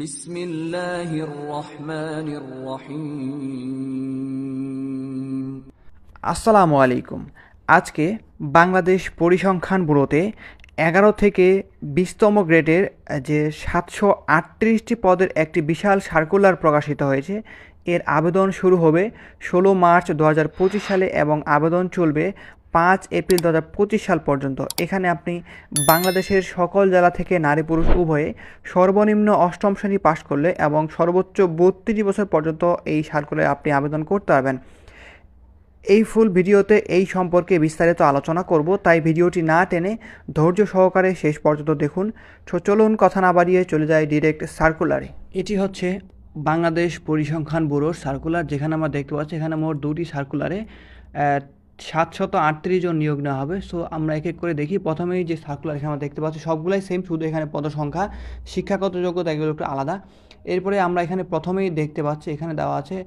বিসমিল্লাহির রহমানির আসসালামু আলাইকুম। আজকে বাংলাদেশ পরিসংখ্যান ব্যুরোতে এগারো থেকে বিশতম গ্রেডের যে সাতশো আটত্রিশটি পদের একটি বিশাল সার্কুলার প্রকাশিত হয়েছে, এর আবেদন শুরু হবে ষোলো মার্চ দু হাজার পঁচিশ সালে এবং আবেদন চলবে পাঁচ এপ্রিল দু হাজার পঁচিশ সাল পর্যন্ত। এখানে আপনি বাংলাদেশের সকল জেলা থেকে নারী পুরুষ উভয়ে সর্বনিম্ন অষ্টম শ্রেণি পাশ করলে এবং সর্বোচ্চ বত্রিশ বছর পর্যন্ত এই সার্কুলারে আপনি আবেদন করতে পারবেন। এই ফুল ভিডিওতে এই সম্পর্কে বিস্তারিত আলোচনা করব, তাই ভিডিওটি না টেনে ধৈর্য সহকারে শেষ পর্যন্ত দেখুন। চলুন, কথা না বাড়িয়ে চলে যায় ডিরেক্ট সার্কুলারে এটি হচ্ছে বাংলাদেশ পরিসংখ্যান ব্যুরোর সার্কুলার যেখানে আমরা দেখতে পাচ্ছি এখানে মোট দুটি সার্কুলারে সাতশত আটত্রিশ জন নিয়োগ নেওয়া হবে। সো আমরা এক এক করে দেখি। প্রথমেই যে সার্কুলার এখানে আমরা দেখতে পাচ্ছি, সবগুলাই সেম শুধু এখানে পদসংখ্যা, শিক্ষাগত যোগ্যতা এগুলো একটু আলাদা। এরপরে আমরা এখানে প্রথমেই দেখতে পাচ্ছি, এখানে দেওয়া আছে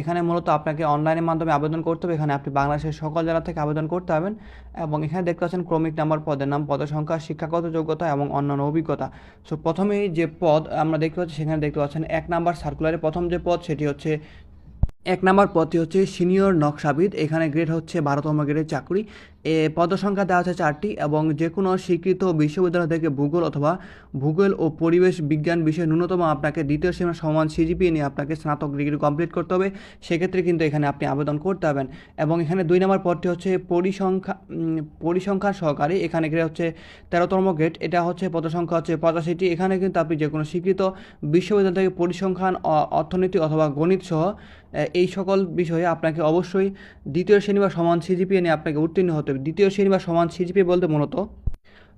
এখানে মূলত আপনাকে অনলাইনের মাধ্যমে আবেদন করতে হবে। এখানে আপনি বাংলাদেশের সকল জেলা থেকে আবেদন করতে পারবেন এবং এখানে দেখতে পাচ্ছেন ক্রমিক নাম্বার পদের নাম পদের সংখ্যা শিক্ষাগত যোগ্যতা এবং অন্যান্য অভিজ্ঞতা। সো প্রথমেই যে পদ আমরা দেখতে পাচ্ছি, সেখানে দেখতে পাচ্ছেন এক নাম্বার সার্কুলারে প্রথম যে পদ, সেটি হচ্ছে এক নম্বর পদটি হচ্ছে সিনিয়র নকশাবিদ। এখানে গ্রেড হচ্ছে বারোতম গ্রেডের চাকরি। এ পদসংখ্যা দেওয়া আছে চারটি এবং যে কোনো স্বীকৃত বিশ্ববিদ্যালয় থেকে ভূগোল অথবা ভূগোল ও পরিবেশ বিজ্ঞান বিষয়ে ন্যূনতম আপনাকে দ্বিতীয় সীমা সমান সিজিপিএ নিয়ে আপনাকে স্নাতক ডিগ্রি কমপ্লিট করতে হবে। সেক্ষেত্রে কিন্তু এখানে আপনি আবেদন করতে পারবেন। এবং এখানে দুই নম্বর পদটি হচ্ছে পরিসংখ্যা উম, পরিসংখ্যান সহকারী। এখানে গ্রেড হচ্ছে তেরোতম গ্রেড এটা হচ্ছে পদসংখ্যা হচ্ছে পঁচাশিটি। এখানে কিন্তু আপনি যে কোনো স্বীকৃত বিশ্ববিদ্যালয় থেকে পরিসংখ্যান অর্থনীতি অথবা গণিত সহ এই সকল বিষয়ে আপনাকে অবশ্যই দ্বিতীয় শ্রেণি বা সমান সিজিপিএ নিয়ে আপনাকে উত্তীর্ণ হতে হবে দ্বিতীয় শ্রেণি বা সমান সিজিপিএ বলতে মূলত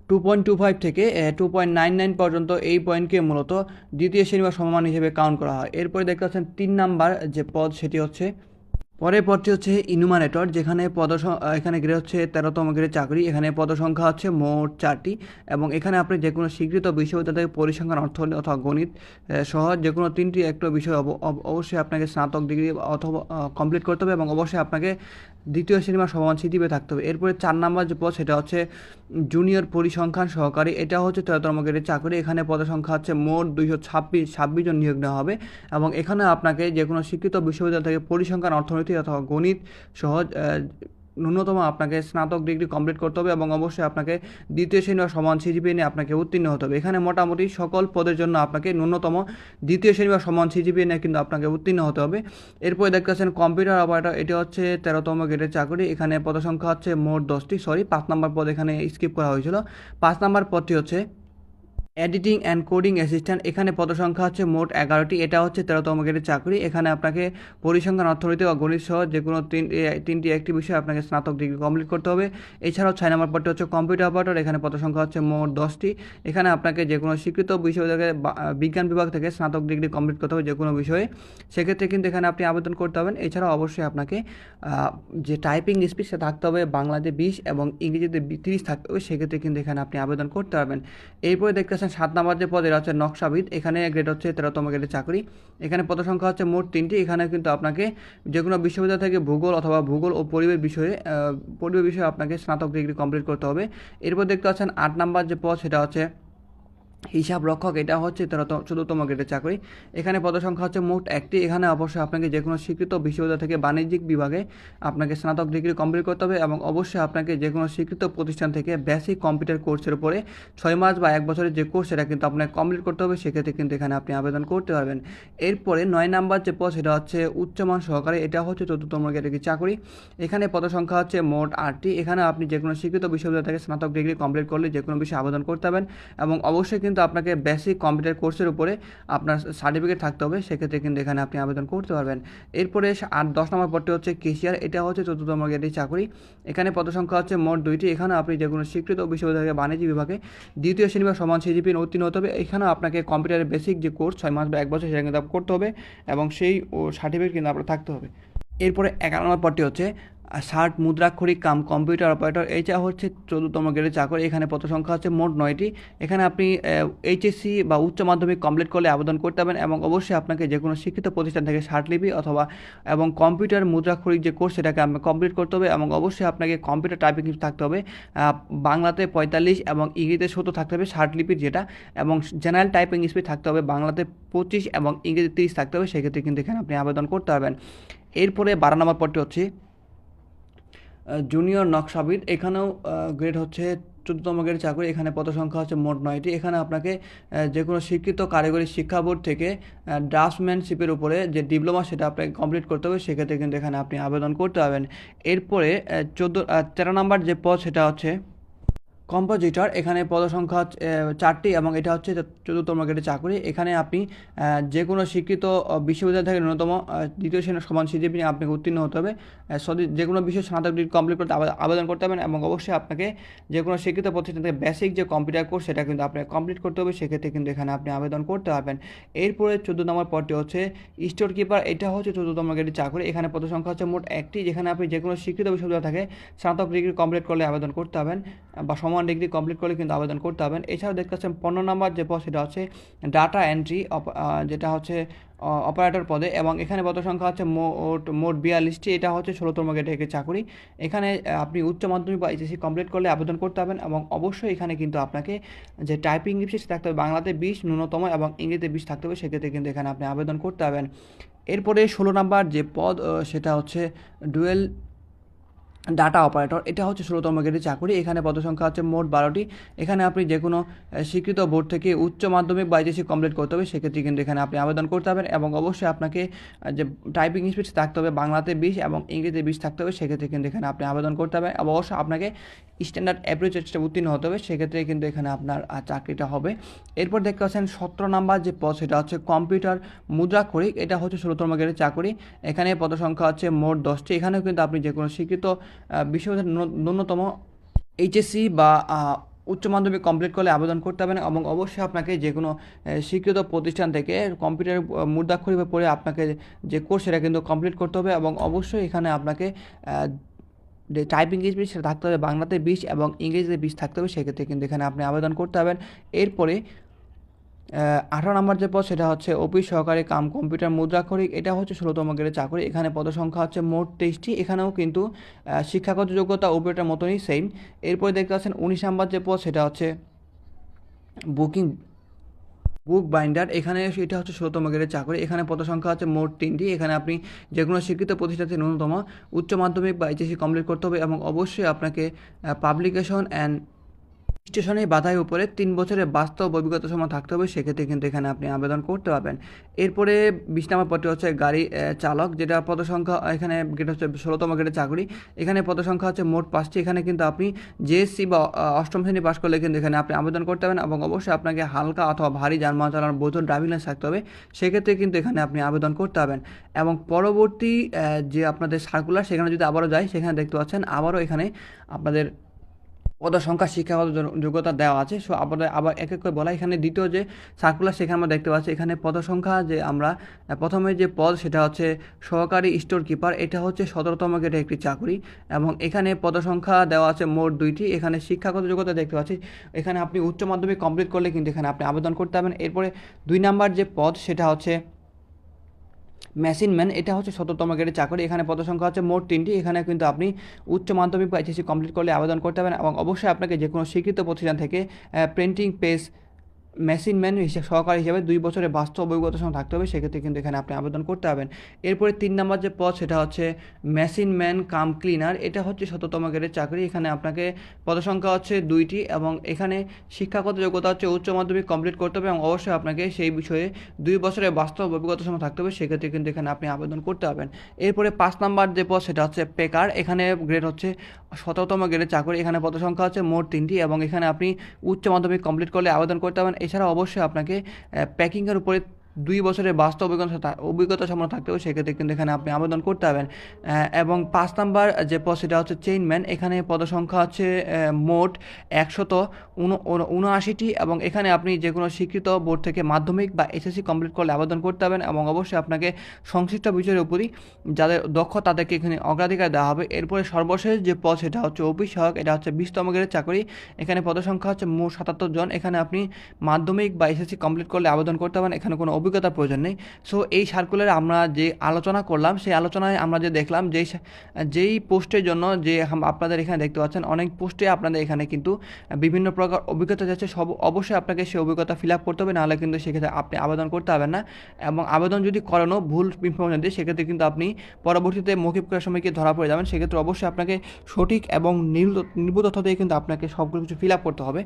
টু পয়েন্ট টু ফাইভ থেকে টু পয়েন্ট নাইন নাইন পর্যন্ত এই পয়েন্টকে মূলত দ্বিতীয় শ্রেণি বা সমান হিসেবে কাউন্ট করা হয়। এরপরে দেখতে পাচ্ছেন তিন নাম্বার যে পদ, সেটি হচ্ছে পরের পদটি হচ্ছে ইনুমারেটর, যেখানে পদ এখানে গ্রেড হচ্ছে তেরোতম গ্রেড চাকরি, এখানে পদসংখ্যা হচ্ছে মোট চারটি এবং এখানে আপনি যে কোনো স্বীকৃত বিশ্ববিদ্যালয় থেকে পরিসংখ্যান অর্থনীতি অথবা গণিত সহ যে কোনো তিনটি একটা বিষয় অব- অব- অবশ্যই আপনাকে স্নাতক ডিগ্রি অথবা কমপ্লিট করতে হবে এবং অবশ্যই আপনাকে দ্বিতীয় শ্রেণি বা সমান সিটিপে থাকতে হবে। এরপরে চার নাম্বার যে পদ, সেটা হচ্ছে জুনিয়র পরিসংখ্যান সহকারী, এটা হচ্ছে তেরোতম গ্রেডের চাকরি, এখানে পদের সংখ্যা হচ্ছে মোট দুইশো ছাব্বিশ ছাব্বিশ জন নিয়োগ নেওয়া হবে এবং এখানে আপনাকে যে কোনো স্বীকৃত বিশ্ববিদ্যালয় থেকে পরিসংখ্যান, অর্থনীতি অথবা গণিত সহ আহ, ন্যূনতম আপনাকে স্নাতক ডিগ্রি কমপ্লিট করতে হবে এবং অবশ্যই আপনাকে দ্বিতীয় শ্রেণি বা সমান সিজিপিএ নিয়ে আপনাকে উত্তীর্ণ হতে হবে। এখানে মোটামুটি সকল পদের জন্য আপনাকে ন্যূনতম দ্বিতীয় শ্রেণি বা সমান সিজিপিএ নিয়ে কিন্তু আপনাকে উত্তীর্ণ হতে হবে। এরপরে দেখতে পাচ্ছেন কম্পিউটার অপারেটর এটি হচ্ছে তেরোতম গ্রেডের চাকরি। এখানে পদসংখ্যা হচ্ছে মোট দশটি সরি পাঁচ নম্বর পদ এখানে স্কিপ করা হয়েছিল। পাঁচ নম্বর পদটি হচ্ছে এডিটিং অ্যান্ড কোডিং অ্যাসিস্ট্যান্ট এখানে পদসংখ্যা হচ্ছে মোট এগারোটি, এটা হচ্ছে তেরোতম গ্রেডের চাকরি। এখানে আপনাকে পরিসংখ্যান, অর্থনীতি বা গণিত সহ যে কোনো তিন তিনটি, একটি বিষয়ে আপনাকে স্নাতক ডিগ্রি কমপ্লিট করতে হবে। এছাড়াও ছয় নম্বর পদটি হচ্ছে কম্পিউটার অপারেটর এখানে পদসংখ্যা হচ্ছে মোট দশটি। এখানে আপনাকে যে কোনো স্বীকৃত বিষয় থেকে বিজ্ঞান বিভাগ থেকে স্নাতক ডিগ্রি কমপ্লিট করতে হবে যে কোনো বিষয়ে। সেক্ষেত্রে কিন্তু এখানে আপনি আবেদন করতে হবেন এছাড়াও অবশ্যই আপনাকে যে টাইপিং স্পিড সে থাকতে হবে বাংলাতে বিশ এবং ইংরেজিতে তিরিশ থাকতে হবে। সেক্ষেত্রে কিন্তু এখানে আপনি আবেদন করতে পারবেন। এরপরে দেখতে পাচ্ছেন সাত নাম্বার যে পদের হচ্ছে নকশাবিদ, এখানে গ্রেড হচ্ছে তেরোতম গ্রেডের চাকরি। এখানে পদ সংখ্যা হচ্ছে মোট তিনটি। এখানে কিন্তু আপনাকে যে কোনো বিশ্ববিদ্যালয় থেকে ভূগোল অথবা ভূগোল ও পরিবেশ বিষয়ে পরিবেশ বিষয়ে আপনাকে স্নাতক ডিগ্রি কমপ্লিট করতে হবে। এরপর দেখতে পাচ্ছেন আট নাম্বার যে পদ, সেটা হচ্ছে হিসাব রক্ষক এটা হচ্ছে তেরোতম চতুর্থম গ্রেডের চাকরি। এখানে পদসংখ্যা হচ্ছে মোট একটি। এখানে অবশ্যই আপনাকে যে কোনো স্বীকৃত বিশ্ববিদ্যালয় থেকে বাণিজ্যিক বিভাগে আপনাকে স্নাতক ডিগ্রি কমপ্লিট করতে হবে এবং অবশ্যই আপনাকে যে কোনো স্বীকৃত প্রতিষ্ঠান থেকে বেসিক কম্পিউটার কোর্সের উপরে ছয় মাস বা এক বছরের যে কোর্স সেটা কিন্তু আপনাকে কমপ্লিট করতে হবে। সেক্ষেত্রে কিন্তু এখানে আপনি আবেদন করতে পারবেন। এরপরে নয় নাম্বার যে পদ সেটা হচ্ছে উচ্চমান সহকারে। এটা হচ্ছে চতুর্থম গ্রেডের চাকরি। এখানে পদসংখ্যা হচ্ছে মোট আটটি। এখানে আপনি যে কোনো স্বীকৃত বিশ্ববিদ্যালয় থেকে স্নাতক ডিগ্রি কমপ্লিট করলে যে কোনো বিষয়ে আবেদন করতে পারবেন এবং অবশ্যই কিন্তু আপনাকে বেসিক কম্পিউটার কোর্সের উপরে আপনার সার্টিফিকেট থাকতে হবে, সেক্ষেত্রে কিন্তু এখানে আপনি আবেদন করতে পারবেন। এরপরে আট দশ নম্বর পদটি হচ্ছে কেশিয়ার এটা হচ্ছে চতুর্থম গ্রেডের চাকরি। এখানে পদসংখ্যা হচ্ছে মোট দুইটি। এখানে আপনি যে কোনো স্বীকৃত বিশ্ববিদ্যালয় থেকে বাণিজ্য বিভাগে দ্বিতীয় শ্রেণি বা সমান সিজিপি উত্তীর্ণ হতে হবে। এখানেও আপনাকে কম্পিউটারের বেসিক যে কোর্স ছয় মাস বা এক বছর সেটা কিন্তু করতে হবে এবং সেই সার্টিফিকেট কিন্তু আপনার থাকতে হবে। এরপরে এগারো নম্বর পদটি হচ্ছে ষাট মুদ্রাক্ষরিক কাম কম্পিউটার অপারেটর, এইটা হচ্ছে চোদ্দতম গ্রেডের চাকরি। এখানে পদ সংখ্যা হচ্ছে মোট নয়টি। এখানে আপনি এইচএসসি বা উচ্চ মাধ্যমিক কমপ্লিট করলে আবেদন করতে পারবেন এবং অবশ্যই আপনাকে যে কোনো শিক্ষিত প্রতিষ্ঠান থেকে লিপি অথবা, এবং কম্পিউটার মুদ্রাক্ষরিক যে কোর্স সেটাকে আপনাকে কমপ্লিট করতে হবে এবং অবশ্যই আপনাকে কম্পিউটার টাইপিং থাকতে হবে। বাংলাতে পঁয়তাল্লিশ এবং ইংরেজিতে সত্তর থাকতে হবে লিপির যেটা, এবং জেনারেল টাইপিং স্পিড থাকতে হবে বাংলাতে পঁচিশ এবং ইংরেজি তিরিশ থাকতে হবে। সেক্ষেত্রে কিন্তু এখানে আপনি আবেদন করতে পারবেন। এরপরে বারো নম্বর পদটি হচ্ছে জুনিয়র নকশাবিদ। এখানেও গ্রেড হচ্ছে চোদ্দতম গ্রেড চাকরি। এখানে পদ সংখ্যা হচ্ছে মোট নয়টি। এখানে আপনাকে যে কোনো শিক্ষিত কারিগরি শিক্ষা বোর্ড থেকে ড্রাফটম্যানশিপের উপরে যে ডিপ্লোমা সেটা আপনাকে কমপ্লিট করতে হবে। সেক্ষেত্রে কিন্তু এখানে আপনি আবেদন করতে পারবেন। এরপরে চোদ্দ তেরো নম্বর যে পদ সেটা হচ্ছে কম্পোজিটর, এখানে পদসংখ্যা চারটি এবং এটা হচ্ছে চতুর্থ গ্রেডের চাকরি। এখানে আপনি যে কোনো শিক্ষিত বিশ্ববিদ্যালয় থেকে ন্যূনতম দ্বিতীয় শ্রেণির সমান সিজিপি নিয়ে আপনাকে উত্তীর্ণ হতে হবে। যে কোনো বিষয়ে স্নাতক ডিগ্রি কমপ্লিট করতে আবেদন করতে হবেন এবং অবশ্যই আপনাকে যে কোনো শিক্ষিত প্রতিষ্ঠান থেকে বেসিক যে কম্পিউটার কোর্স সেটা কিন্তু আপনাকে কমপ্লিট করতে হবে। সেক্ষেত্রে কিন্তু এখানে আপনি আবেদন করতে পারবেন। এরপরে চোদ্দ নম্বর পদটি হচ্ছে স্টোর কিপার এটা হচ্ছে চতুর্থম গ্রেডের চাকরি। এখানে পদসংখ্যা হচ্ছে মোট একটি, যেখানে আপনি যে কোনো শিক্ষিত বিশ্ববিদ্যালয় থেকে স্নাতক ডিগ্রি কমপ্লিট করলে আবেদন করতে হবেন বা ওয়ান ডিগ্রি কমপ্লিট করলে কিন্তু আবেদন করতে হবেন এছাড়াও দেখতে পাচ্ছেন পনেরো নম্বর যে পদ সেটা হচ্ছে ডাটা এন্ট্রি যেটা হচ্ছে অপারেটর পদে এবং এখানে পদ সংখ্যা হচ্ছে মোট মোট বিয়াল্লিশটি। এটা হচ্ছে ষোলোতম গেটে একটি চাকরি। এখানে আপনি উচ্চ মাধ্যমিক বা এইচএসসি কমপ্লিট করলে আবেদন করতে হবেন এবং অবশ্যই এখানে কিন্তু আপনাকে যে টাইপিং লিপসে থাকতে হবে বাংলাতে বিশ, ন্যূনতম এবং ইংরেজিতে বিশ থাকতে হবে। সেক্ষেত্রে কিন্তু এখানে আপনি আবেদন করতে হবেন এরপরে ষোলো নাম্বার যে পদ সেটা হচ্ছে ডুয়েল ডাটা অপারেটর এটা হচ্ছে ষোলোতম গ্রেডের চাকরি। এখানে পদসংখ্যা হচ্ছে মোট বারোটি। এখানে আপনি যে কোনো স্বীকৃত বোর্ড থেকে উচ্চ মাধ্যমিক বা এইচএসসি কমপ্লিট করতে হবে। সেক্ষেত্রে কিন্তু এখানে আপনি আবেদন করতে হবেন এবং অবশ্যই আপনাকে যে টাইপিং স্পিড থাকতে হবে বাংলাতে বিশ এবং ইংরেজিতে বিশ থাকতে হবে। সেক্ষেত্রে কিন্তু এখানে আপনি আবেদন করতে এবং অবশ্যই আপনাকে স্ট্যান্ডার্ড অ্যাপ্রোচ টেস্টে উত্তীর্ণ হতে হবে। সেক্ষেত্রে কিন্তু এখানে আপনার চাকরিটা হবে। এরপর দেখতে পাচ্ছেন সতেরো নাম্বার যে পদ, সেটা হচ্ছে কম্পিউটার মুদ্রা মুদ্রাক্ষরিক। এটা হচ্ছে ষোলোতম গ্রেডের চাকরি। এখানে পদসংখ্যা হচ্ছে মোট দশটি। এখানেও কিন্তু আপনি যে কোনো শিক্ষিত বিশ্ববিদ্যালয়ের ন্যূনতম এইচএসসি বা উচ্চ মাধ্যমিক কমপ্লিট করলে আবেদন করতে হবে না এবং অবশ্যই আপনাকে যে কোনো স্বীকৃত প্রতিষ্ঠান থেকে কম্পিউটার মুদ্রাক্ষরিক পড়ে আপনাকে যে কোর্স সেটা কিন্তু কমপ্লিট করতে হবে এবং অবশ্যই এখানে আপনাকে যে টাইপিং স্পিড সেটা থাকতে হবে, বাংলাতে বিশ এবং ইংরেজিতে বিশ থাকতে হবে, সেক্ষেত্রে কিন্তু এখানে আপনি আবেদন করতে হবেন এরপরে আঠারো নম্বর যে পদ, সেটা হচ্ছে অফিস সহকারী কাম কম্পিউটার মুদ্রাক্ষরিক এটা হচ্ছে ষোলোতম গ্রেডের চাকরি। এখানে পদসংখ্যা হচ্ছে মোট তেইশটি। এখানেও কিন্তু শিক্ষাগত যোগ্যতা ওপরটার মতনই সেম এরপরে দেখতে পাচ্ছেন উনিশ নম্বর যে পদ, সেটা হচ্ছে বুকিং, বুক বাইন্ডার। এখানে এটা হচ্ছে ষোলোতম গ্রেডের চাকরি। এখানে পদসংখ্যা হচ্ছে মোট তিনটি। এখানে আপনি যে কোনো শিক্ষিত প্রতিষ্ঠানে ন্যূনতম উচ্চ মাধ্যমিক বা এইচএসি কমপ্লিট করতে হবে এবং অবশ্যই আপনাকে পাবলিকেশন অ্যান্ড স্টেশনে বাধাই উপরে তিন বছরের বাস্তব অভিজ্ঞতা সময় থাকতে হবে, সেক্ষেত্রে কিন্তু এখানে আপনি আবেদন করতে পারবেন। এরপরে বিশ নম্বর পদটি হচ্ছে গাড়ি চালক, যেটা পদসংখ্যা, এখানে গেট হচ্ছে ষোলোতম গেটের চাকরি। এখানে পদসংখ্যা হচ্ছে মোট পাঁচটি, এখানে কিন্তু আপনি জেএসসি বা অষ্টম শ্রেণি পাশ করলে কিন্তু এখানে আপনি আবেদন করতে পারবেন এবং অবশ্যই আপনাকে হালকা অথবা ভারী যানবাহন চালানোর বৈধ ড্রাইভিং লাইসেন্স থাকতে হবে, সেক্ষেত্রে কিন্তু এখানে আপনি আবেদন করতে পারবেন। এবং পরবর্তী যে আপনাদের সার্কুলার সেখানে যদি আবারও যায় সেখানে দেখতে পাচ্ছেন আবারও এখানে আপনাদের পদ সংখ্যা শিক্ষাগত যোগ্যতা দেওয়া আছে। সো আমাদের আবার এক এক করে বলা। এখানে দ্বিতীয় যে সার্কুলার সেখানে আমরা দেখতে পাচ্ছি, এখানে পদ সংখ্যা যে আমরা প্রথমে যে পদ, সেটা হচ্ছে সহকারী স্টোর কিপার এটা হচ্ছে সতেরোতম গেটে একটি চাকরি। এবং এখানে পদ সংখ্যা দেওয়া আছে মোট দুইটি। এখানে শিক্ষাগত যোগ্যতা দেখতে পাচ্ছি। এখানে আপনি উচ্চ মাধ্যমিক কমপ্লিট করলে কিন্তু এখানে আপনি আবেদন করতে পারবেন। এরপরে দুই নাম্বার যে পদ, সেটা হচ্ছে মেশিন ম্যান, এটা হচ্ছে শততম গ্রেডের চাকরি। এখানে পদসংখ্যা হচ্ছে মোট তিনটি। এখানে কিন্তু আপনি উচ্চ মাধ্যমিক বা এইচএসি কমপ্লিট করলে আবেদন করতে পারেন এবং অবশ্যই আপনাকে যে কোনো স্বীকৃত প্রতিষ্ঠান থেকে প্রিন্টিং পেজ মেশিন ম্যান হিসেবে, সহকারী হিসেবে দুই বছরের বাস্তব অভিজ্ঞতার সঙ্গে থাকতে হবে। সেক্ষেত্রে কিন্তু এখানে আপনি আবেদন করতে পারবেন। এরপরে তিন নম্বর যে পদ, সেটা হচ্ছে মেশিন ম্যান কাম ক্লিনার এটা হচ্ছে শততম গ্রেডের চাকরি। এখানে আপনাকে পদসংখ্যা হচ্ছে দুইটি এবং এখানে শিক্ষাগত যোগ্যতা হচ্ছে উচ্চ মাধ্যমিক কমপ্লিট করতে হবে এবং অবশ্যই আপনাকে সেই বিষয়ে দুই বছরের বাস্তব অভিজ্ঞতার সঙ্গে থাকতে হবে। সেক্ষেত্রে কিন্তু এখানে আপনি আবেদন করতে পারবেন। এরপরে পাঁচ নম্বর যে পদ, সেটা হচ্ছে পেকার এখানে গ্রেড হচ্ছে শততম গ্রেডের চাকরি। এখানে পদসংখ্যা হচ্ছে মোট তিনটি এবং এখানে আপনি উচ্চ মাধ্যমিক কমপ্লিট করলে আবেদন করতে পারবেন। এছাড়া অবশ্যই আপনাকে প্যাকিংয়ের উপরে দুই বছরের বাস্তব অভিজ্ঞতা অভিজ্ঞতা সম্পন্ন থাকতে হবে সেক্ষেত্রে কিন্তু এখানে আপনি আবেদন করতে পারবেন। এবং পাঁচ নাম্বার যে পদ সেটা হচ্ছে চেইনম্যান এখানে পদসংখ্যা হচ্ছে মোট একশত উনআশিটি এবং এখানে আপনি যে কোনো স্বীকৃত বোর্ড থেকে মাধ্যমিক বা এসএসসি কমপ্লিট করলে আবেদন করতে পারবেন এবং অবশ্যই আপনাকে সংশ্লিষ্ট বিষয়ের উপরই যাদের দক্ষ তাদেরকে এখানে অগ্রাধিকার দেওয়া হবে। এরপরে সর্বশেষ যে পদ সেটা হচ্ছে অফিস সহায়ক, এটা হচ্ছে বিশতম গ্রেডের চাকরি। এখানে পদসংখ্যা হচ্ছে মোট সাতাত্তর জন। এখানে আপনি মাধ্যমিক বা এসএসসি কমপ্লিট করলে আবেদন করতে পারেন। এখানে কোনো অভিজ্ঞতার প্রয়োজন নেই। সো এই সার্কুলারে আমরা যে আলোচনা করলাম, সেই আলোচনায় আমরা যে দেখলাম যেই যেই পোস্টের জন্য যে আপনাদের এখানে দেখতে পাচ্ছেন, অনেক পোস্টে আপনাদের এখানে কিন্তু বিভিন্ন প্রকার অভিজ্ঞতা যাচ্ছে। সব অবশ্যই আপনাকে সেই অভিজ্ঞতা ফিল আপ করতে হবে, নাহলে কিন্তু সেক্ষেত্রে আপনি আবেদন করতে পারবেন না। এবং আবেদন যদি করানো ভুল ইনফরমেশন দিয়ে, সেক্ষেত্রে কিন্তু আপনি পরবর্তীতে মৌখিক করার সময় কি ধরা পড়ে যাবেন। সেক্ষেত্রে অবশ্যই আপনাকে সঠিক এবং নির্ভুল তথ্য দিয়ে কিন্তু আপনাকে সবগুলো কিছু ফিল আপ করতে হবে।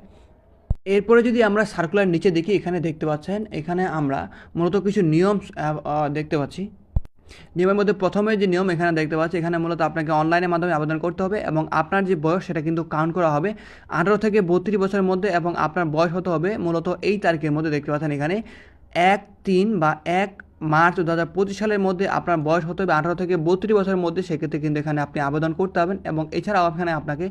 এরপরে যদি আমরা সার্কুলার নিচে দেখি, এখানে দেখতে পাচ্ছেন, এখানে আমরা মূলত কিছু নিয়ম দেখতে পাচ্ছি। নিয়মের মধ্যে প্রথমে যে নিয়ম এখানে দেখতে পাচ্ছি, এখানে মূলত আপনাকে অনলাইনের মাধ্যমে আবেদন করতে হবে এবং আপনার যে বয়স, সেটা কিন্তু কাউন্ট করা হবে আঠারো থেকে বত্রিশ বছরের মধ্যে এবং আপনার বয়স হতে হবে মূলত এই তারিখের মধ্যে। দেখতে পাচ্ছেন এখানে এক, তিন বা এক মার্চ দু হাজার পঁচিশ সালের মধ্যে আপনার বয়স হতে হবে আঠারো থেকে বত্রিশ বছরের মধ্যে, সেক্ষেত্রে কিন্তু এখানে আপনি আবেদন করতে পারবেন এবং এছাড়াও এখানে আপনাকে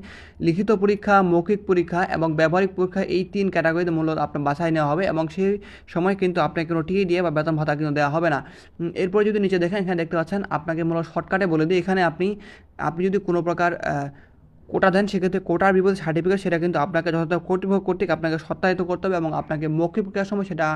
লিখিত পরীক্ষা, মৌখিক পরীক্ষা এবং ব্যবহারিক পরীক্ষা এই তিন ক্যাটাগরিতে মূলত আপনার বাছাই নেওয়া হবে এবং সেই সময় কিন্তু আপনাকে কোনো টিএ দিয়ে বা বেতন ভাতা কিন্তু দেওয়া হবে না। এরপরে যদি নিচে দেখেন, এখানে দেখতে পাচ্ছেন, আপনাকে মূলত শর্টকাটে বলে দিই, এখানে আপনি আপনি যদি কোনো প্রকার কোটা দেন, সেক্ষেত্রে কোটার বিপরীত সার্টিফিকেট সেটা কিন্তু আপনাকে যথাযথ কর্তৃপক্ষ কর্তৃক আপনাকে সত্যায়িত করতে হবে এবং আপনাকে মৌখিক প্রক্রিয়ার সময় সেটা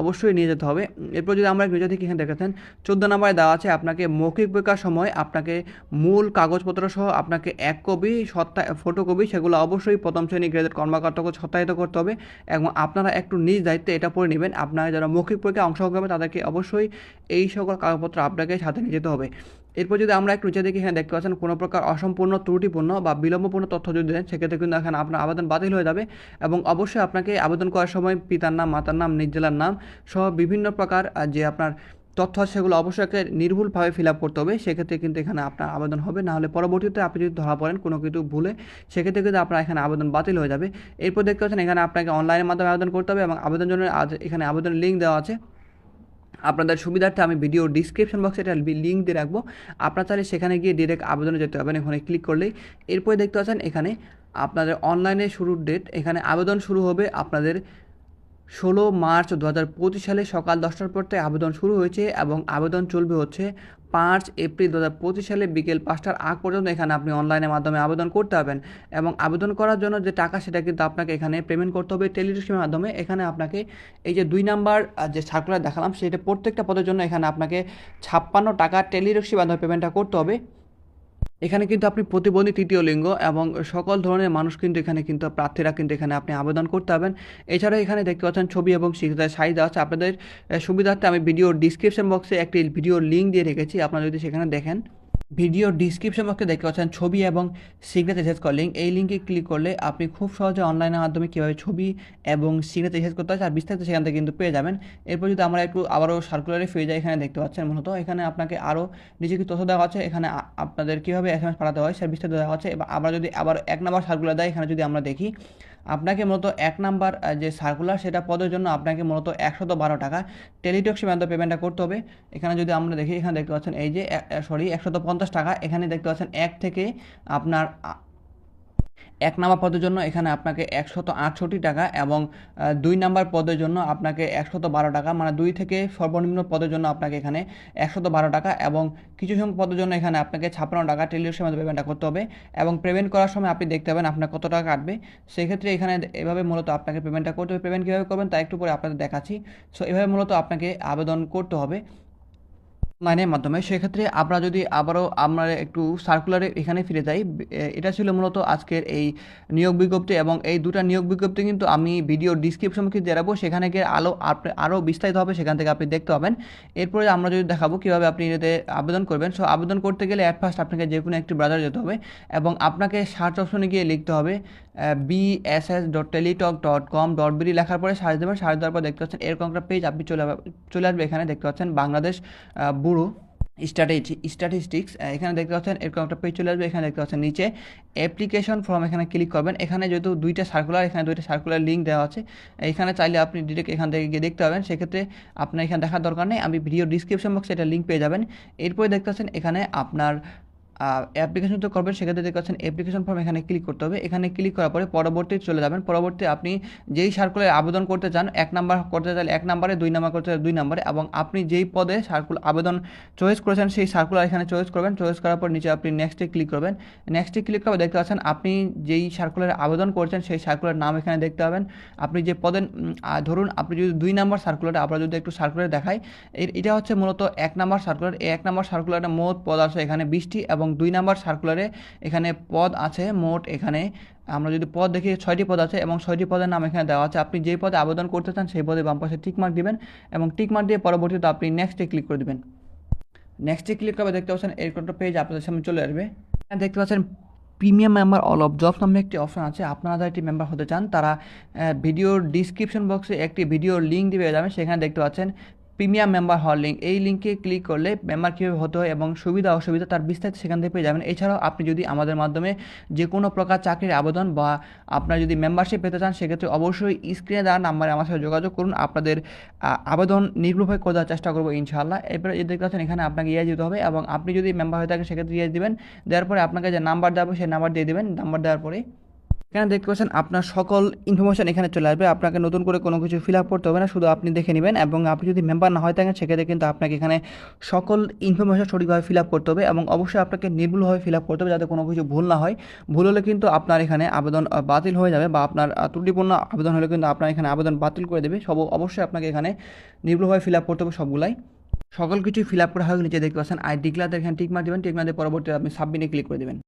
অবশ্যই নিয়ে যেতে হবে। এরপর যদি আমরা নিচে থেকে এখানে দেখেছেন চোদ্দ নম্বরে দেওয়া আছে আপনাকে মৌখিক পরীক্ষার সময় আপনাকে মূল কাগজপত্র সহ আপনাকে এক কপি সত্তা ফটোকপি সেগুলো অবশ্যই প্রথম শ্রেণি গ্রেডের কর্মকর্তাকে সত্যায়িত করতে হবে এবং আপনারা একটু নিজ দায়িত্বে এটা পড়ে নেবেন। আপনারা যারা মৌখিক পরীক্ষায় অংশগ্রহণ করবেন, তাদেরকে অবশ্যই এই সকল কাগজপত্র আপনাকে সাথে নিয়ে যেতে হবে। এরপর যদি আমরা একটু নিচে দেখি এখানে দেখতে পাচ্ছেন, কোনো প্রকার অসম্পূর্ণ, ত্রুটিপূর্ণ বা বিলম্বপূর্ণ তথ্য যদি দেন, সেক্ষেত্রে কিন্তু এখানে আপনার আবেদন বাতিল হয়ে যাবে এবং অবশ্যই আপনাকে আবেদন করার সময় পিতার নাম, মাতার নাম নিজ জেলার নাম সহ বিভিন্ন প্রকার যে আপনার তথ্য সেগুলো অবশ্যই নির্ভুলভাবে ফিল আপ করতে হবে। সেক্ষেত্রে কিন্তু এখানে আপনার আবেদন হবে। না হলে পরবর্তীতে আপনি যদি ধরা পড়েন, কোনো কিছু ভুলে, সেক্ষেত্রে কিন্তু আপনার এখানে আবেদন বাতিল হয়ে যাবে। এরপর দেখতে পাচ্ছেন, এখানে আপনাকে অনলাইনের মাধ্যমে আবেদন করতে হবে এবং আবেদন জন্য এখানে আবেদন লিঙ্ক দেওয়া আছে। আপনাদের সুবিধার্থে আমি ভিডিও ডিসক্রিপশন বক্সে এটা লিঙ্ক দিয়ে রাখব। আপনার তাহলে সেখানে গিয়ে ডিরেক্ট আবেদনে যেতে পারবেন, এখানে ক্লিক করলেই। এরপরে দেখতে পাচ্ছেন, এখানে আপনাদের অনলাইনে শুরুর ডেট এখানে আবেদন শুরু হবে আপনাদের ষোলো মার্চ দু হাজার পঁচিশ সালে সকাল দশটার পর থেকে আবেদন শুরু হয়েছে এবং আবেদন চলবে হচ্ছে পাঁচ এপ্রিল দু হাজার পঁচিশ সালে বিকেল পাঁচটার আগ পর্যন্ত এখানে আপনি অনলাইনের মাধ্যমে আবেদন করতে পারবেন এবং আবেদন করার জন্য যে টাকা সেটা কিন্তু আপনাকে এখানে পেমেন্ট করতে হবে টেলিভিশনের মাধ্যমে। এখানে আপনাকে এই যে দুই নাম্বার যে সার্কুলার দেখালাম সেটা প্রত্যেকটা পদের জন্য এখানে আপনাকে ছাপ্পান্ন টাকা টেলিরিক্সি মাধ্যমে পেমেন্টটা করতে হবে। এখানে কিন্তু আপনি প্রতিবন্ধী তৃতীয় লিঙ্গ এবং সকল ধরনের মানুষ কিন্তু এখানে কিন্তু প্রার্থীরা কিন্তু এখানে আপনি আবেদন করতে পারবেন। এছাড়াও এখানে দেখতে পাচ্ছেন ছবি এবং শিক্ষিতার সাইজ আছে। আপনাদের সুবিধার্থে আমি ভিডিওর ডিসক্রিপশন বক্সে একটি ভিডিওর লিঙ্ক দিয়ে রেখেছি। আপনারা যদি সেখানে দেখেন। ভিডিও ডিসক্রিপশন বক্সে দেখতে পাচ্ছেন ছবি এবং সিগনেচার এসেজ করা লিঙ্ক এই লিঙ্কে ক্লিক করলে আপনি খুব সহজে অনলাইনের মাধ্যমে কীভাবে ছবি এবং সিগনেচার এসেজ করতে হয় আর বিস্তারিত সেখান থেকে কিন্তু পেয়ে যাবেন। এরপর যদি আমরা একটু আবারও সার্কুলারে ফিরে যাই, এখানে দেখতে পাচ্ছেন মূলত এখানে আপনাকে আরও নিচে কি তথ্য দেওয়া আছে। এখানে আপনাদের কীভাবে এস এম এস পাঠাতে হয় সে বিস্তারিত দেওয়া আছে। এবার আমরা যদি আবার এক নাম্বার সার্কুলার দেয়, এখানে যদি আমরা দেখি আপনাকে মূলত এক নাম্বার যে সার্কুলার সেটা পদের জন্য আপনাকে মূলত একশত বারো টাকা টেলিটক্সি মাধ্যমে পেমেন্টটা করতে হবে। এখানে যদি আমরা দেখি, এখানে দেখতে পাচ্ছেন এই যে সরি একশত পঞ্চাশ টাকা। এখানে দেখতে পাচ্ছেন এক থেকে আপনার এক নাম্বার পদের জন্য এখানে আপনাকে একশত আটষট্টি টাকা এবং দুই নাম্বার পদের জন্য আপনাকে একশত বারো টাকা। মানে দুই থেকে সর্বনিম্ন পদের জন্য আপনাকে এখানে একশত বারো টাকা এবং কিছু সংখ্যক পদের জন্য এখানে আপনাকে ছাপ্পান্ন টাকা টেলিভিশনের মধ্যে পেমেন্টটা করতে হবে এবং পেমেন্ট করার সময় আপনি দেখতে পাবেন আপনার কত টাকা কাটবে। সেক্ষেত্রে এখানে এভাবে মূলত আপনাকে পেমেন্টটা করতে হবে। পেমেন্ট কীভাবে করবেন তা একটু পরে আপনাদের দেখাচ্ছি। সো এভাবে মূলত আপনাকে আবেদন করতে হবে। অনলাইনের মাধ্যমে, সেক্ষেত্রে আমরা যদি আবারও আমরা একটু সার্কুলারে এখানে ফিরে যাই এটা ছিল মূলত আজকের এই নিয়োগ বিজ্ঞপ্তি এবং এই দুটা নিয়োগ বিজ্ঞপ্তি কিন্তু আমি ভিডিও ডিসক্রিপশন দিয়ে রাখব। সেখানে গিয়ে আলো আপনি আরও বিস্তারিত হবে, সেখান থেকে আপনি দেখতে পাবেন। এরপরে আমরা যদি দেখাবো কীভাবে আপনি এতে আবেদন করবেন। সো আবেদন করতে গেলে অ্যাট ফার্স্ট আপনাকে যে কোনো একটি ব্রাউজার যেতে হবে এবং আপনাকে সার্চ অপশনে গিয়ে লিখতে হবে। BSS dot Teletalk dot com dot BD লেখার পরে সার্চ দেবেন সার্চ দেওয়ার পর দেখতে পাচ্ছেন এরকম একটা পেজ আপনি চলে চলে আসবে এখানে দেখতে পাচ্ছেন বাংলাদেশ আহ, ব্যুরো স্ট্যাটিস্টিক্স এখানে দেখতে পাচ্ছেন এরকম একটা পেজ চলে আসবে এখানে দেখতে পাচ্ছেন নিচে অ্যাপ্লিকেশন ফর্ম এখানে ক্লিক করবেন এখানে যেহেতু দুইটা সার্কুলার এখানে দুইটা সার্কুলার লিঙ্ক দেওয়া আছে এখানে চাইলে আপনি ডিরেক্ট এখান থেকে গিয়ে দেখতে পাবেন সেক্ষেত্রে আপনার এখানে দেখার দরকার নেই আমি ভিডিও ডিসক্রিপশন বক্সে এটা লিঙ্ক পেয়ে যাবেন এরপরে দেখতে পাচ্ছেন এখানে আপনার অ্যাপ্লিকেশন তো করবেন, সেক্ষেত্রে দেখতে পাচ্ছেন অ্যাপ্লিকেশন ফর্ম এখানে ক্লিক করতে হবে। এখানে ক্লিক করার পরে পরবর্তী চলে যাবেন। পরবর্তী আপনি যেই সার্কুলার আবেদন করতে চান, এক নাম্বার করতে চাইলে এক নাম্বারে দুই নাম্বার করতে চাইলে দুই নাম্বারে এবং আপনি যেই পদে সার্কুল আবেদন চয়েস করেছেন, সেই সার্কুলার এখানে চয়েস করবেন। চয়েস করার পর নিচে আপনি নেক্সটে ক্লিক করবেন। নেক্সটে ক্লিক করে দেখতে পাচ্ছেন আপনি যেই সার্কুলারে আবেদন করছেন, সেই সার্কুলার নাম এখানে দেখতে পাবেন। আপনি যে পদে ধরুন আপনি যদি দুই নাম্বার সার্কুলারে আমরা যদি একটু সার্কুলার দেখাই এটা হচ্ছে মূলত এক নাম্বার সার্কুলার এই এক নাম্বার সার্কুলারে মোট পদ আছে এখানে বিশটি এবং দুই নাম্বার সার্কুলারে এখানে পদ আছে, মোট এখানে, আমরা যদি পদ দেখি, ছয়টি পদ আছে এবং ছয়টি পদের নাম এখানে দেওয়া আছে। আপনি যেই পদে আবেদন করতে চান, সেই পদে বাম পাশে টিক মার্ক দিবেন এবং টিক মার্ক দিয়ে পরবর্তীতে আপনি নেক্সটে ক্লিক করে দিবেন। নেক্সটে ক্লিক করবে, দেখতে পাচ্ছেন এরকম একটা পেজ আপনাদের সামনে চলে আসবে। দেখতে পাচ্ছেন premium member all of jobs নামে একটি অপশন আছে। আপনারা যারা একটি মেম্বার হতে চান, তারা ভিডিওর ডিসক্রিপশন বক্সে একটি ভিডিওর লিঙ্ক দিয়ে যাবেন। সেখানে দেখতে পাচ্ছেন প্রিমিয়াম মেম্বার হওয়ার লিঙ্ক এই লিঙ্কে ক্লিক করলে মেম্বার কীভাবে হতে হয় এবং সুবিধা অসুবিধা তার বিস্তারিত সেখান থেকে পেয়ে যাবেন। এছাড়াও আপনি যদি আমাদের মাধ্যমে যে কোনো প্রকার চাকরির আবেদন বা আপনার যদি মেম্বারশিপ পেতে চান, সেক্ষেত্রে অবশ্যই স্ক্রিনে দেওয়া নাম্বারে আমার সাথে যোগাযোগ করুন। আপনাদের আবেদন নির্ভুলভাবে করে দেওয়ার চেষ্টা করব ইনশাআল্লাহ। এরপরে যে দেখতে পাচ্ছেন, এখানে আপনাকে ইয়ে দিতে হবে এবং আপনি যদি মেম্বার হয়ে থাকেন, সেক্ষেত্রে ইয়ে দিবেন। দেওয়ার পরে আপনাকে যে নাম্বার দেওয়া সেই নাম্বার দিয়ে দেবেন। নাম্বার দেওয়ার পরে এখানে দেখতে পাচ্ছেন আপনার সকল ইনফরমেশন এখানে চলে আসবে। আপনাকে নতুন করে কোনো কিছু ফিল আপ করতে হবে না, শুধু আপনি দেখে নেবেন এবং আপনি যদি মেম্বার না হয় থাকেন, সেক্ষেত্রে কিন্তু আপনাকে এখানে সকল ইনফরমেশন সঠিকভাবে ফিল আপ করতে হবে এবং অবশ্যই আপনাকে নির্ভুলভাবে ফিল আপ করতে হবে যাতে কোনো কিছু ভুল না হয়। ভুল হলে কিন্তু আপনার এখানে আবেদন বাতিল হয়ে যাবে বা আপনার ত্রুটিপূর্ণ আবেদন হলে কিন্তু আপনার এখানে আবেদন বাতিল করে দেবে। সব অবশ্যই আপনাকে এখানে নির্ভুলভাবে ফিল আপ করতে হবে সবগুলাই। সকল কিছু ফিল আপ করা হয়ে নিচে দেখতে পাচ্ছেন আই ডিক্লার এখানে টিক মার দেবেন। টিক দিয়ে আপনি সাবমিটে ক্লিক করে দেবেন।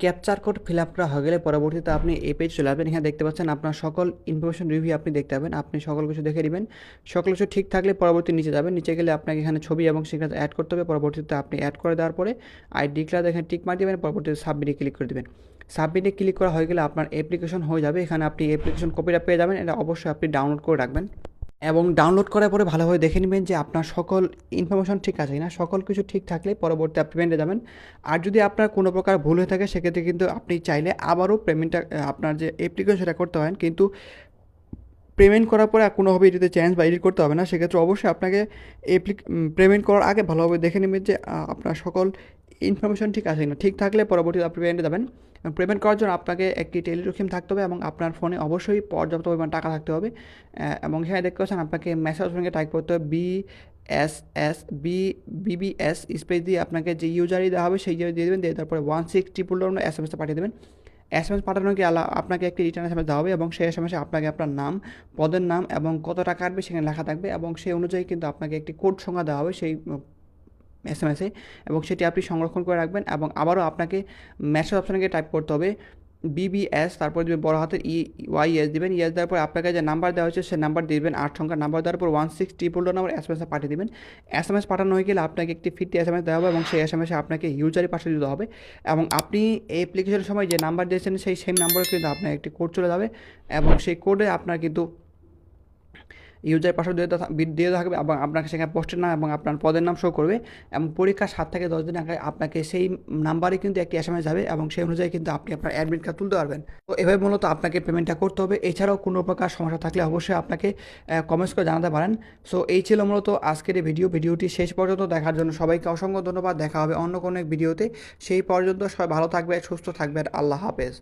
ক্যাপচার কোড ফিল আপ করা হয়ে গেলে পরবর্তীতে আপনি এই পেজ চলে আসবেন। এখানে দেখতে পাচ্ছেন আপনার সকল ইনফরমেশন রিভিউ আপনি দেখতে পাবেন। আপনি সকল কিছু দেখে নেবেন। সকল কিছু ঠিক থাকলে পরবর্তী নিচে যাবেন। নিচে গেলে আপনাকে এখানে ছবি এবং সেখানে অ্যাড করতে হবে। পরবর্তীতে আপনি অ্যাড করে দেওয়ার পরে আই ডিক্লার এখানে টিক মার দেবেন পরবর্তীতে সাবমিটে ক্লিক করে দেবেন। সাবমিটে ক্লিক করা হয়ে গেলে আপনার অ্যাপ্লিকেশন হয়ে যাবে। এখানে আপনি অ্যাপ্লিকেশন কপিটা পেয়ে যাবেন। এটা অবশ্যই আপনি ডাউনলোড করে রাখবেন। এবং ডাউনলোড করার পরে ভালোভাবে দেখে নেবেন যে আপনার সকল ইনফরমেশন ঠিক আছে না সকল কিছু ঠিক থাকলে পরবর্তী পেমেন্টে যাবেন। আর যদি আপনার কোনো প্রকার ভুল হয়ে থাকে, সেক্ষেত্রে কিন্তু আপনি চাইলে আবারও পেমেন্টটা আপনার যে অ্যাপ্লিকেশন সেটা করতে পারেন। কিন্তু পেমেন্ট করার পরে কোনোভাবে এটিতে চেঞ্জ বা এডিট করতে হবে না। সেক্ষেত্রে অবশ্যই আপনাকে এপ্লিক পেমেন্ট করার আগে ভালোভাবে দেখে নেবেন যে আপনার সকল ইনফরমেশন ঠিক আছে না ঠিক থাকলে পরবর্তীতে আপনি পেমেন্টে যাবেন। এবং পেমেন্ট করার জন্য আপনাকে একটি টেলিরক্ষিম থাকতে হবে এবং আপনার ফোনে অবশ্যই পর্যাপ্ত পরিমাণ টাকা থাকতে হবে। এবং এখানে দেখতে পাচ্ছেন আপনাকে মেসেজ সঙ্গে টাইপ করতে হবে। B S S B BBS space দিয়ে আপনাকে যে ইউজারই দেওয়া হবে, সেই ইউজার দিয়ে দেবেন। দিয়ে তারপরে one six down S M এসটা পাঠিয়ে দেবেন। এস এম এস পাঠানোর কি আপনাকে একটি রিটার্ন এস এম এস দেওয়া হবে এবং সেই এস এম এসে আপনাকে আপনার নাম, পদের নাম এবং কত টাকা কাটবে সেখানে লেখা থাকবে এবং সেই অনুযায়ী কিন্তু আপনাকে একটি কোড সংখ্যা দেওয়া হবে সেই এস এম এসে এবং সেটি আপনি সংরক্ষণ করে রাখবেন এবং আবারও আপনাকে মেসেজ অপশানকে টাইপ করতে হবে বিবিএস তারপর দেবেন বড় হাতের ই ওয়াই এস দেবেন ইএস দেওয়ার পর আপনাকে যে নাম্বার দেওয়া হয়েছে, সে নাম্বার দেবেন, আট সংখ্যার নাম্বার দেওয়ার পর one six triple number S M এসে পাঠিয়ে দেবেন। এস এম এস পাঠানো হয়ে গেলে আপনাকে একটি ফিফটি এস এম এস দেওয়া হবে এবং সেই এস এম এসে আপনাকে ইউজারই পাঠিয়ে দিতে হবে। এবং আপনি এই অ্যাপ্লিকেশনের সময় যে নাম্বার দিয়েছেন, সেই সেম নাম্বারে কিন্তু আপনার একটি কোড চলে যাবে এবং সেই কোডে আপনার কিন্তু ইউজার পাসওয়ার্ড দিয়ে দিয়ে থাকবে এবং আপনাকে সেখানে পোস্টের নাম এবং আপনার পদের নাম শো করবে এবং পরীক্ষার সাত থেকে দশ দিন আগে আপনাকে সেই নাম্বারে কিন্তু একটি এস এম যাবে এবং সেই অনুযায়ী কিন্তু আপনি আপনার অ্যাডমিট কার্ড তুলতে পারবেন। তো এভাবে মূলত আপনাকে পেমেন্টটা করতে হবে। এছাড়াও কোনো প্রকার সমস্যা থাকলে অবশ্যই আপনাকে কমেন্টস করে জানাতে পারেন। সো এই ছিল মূলত আজকের এই ভিডিও ভিডিওটি শেষ পর্যন্ত দেখার জন্য সবাইকে অসংখ্য ধন্যবাদ। দেখা হবে অন্য কোনো এক ভিডিওতে সেই পর্যন্ত সবাই ভালো থাকবে সুস্থ থাকবেন। আল্লাহ হাফেজ।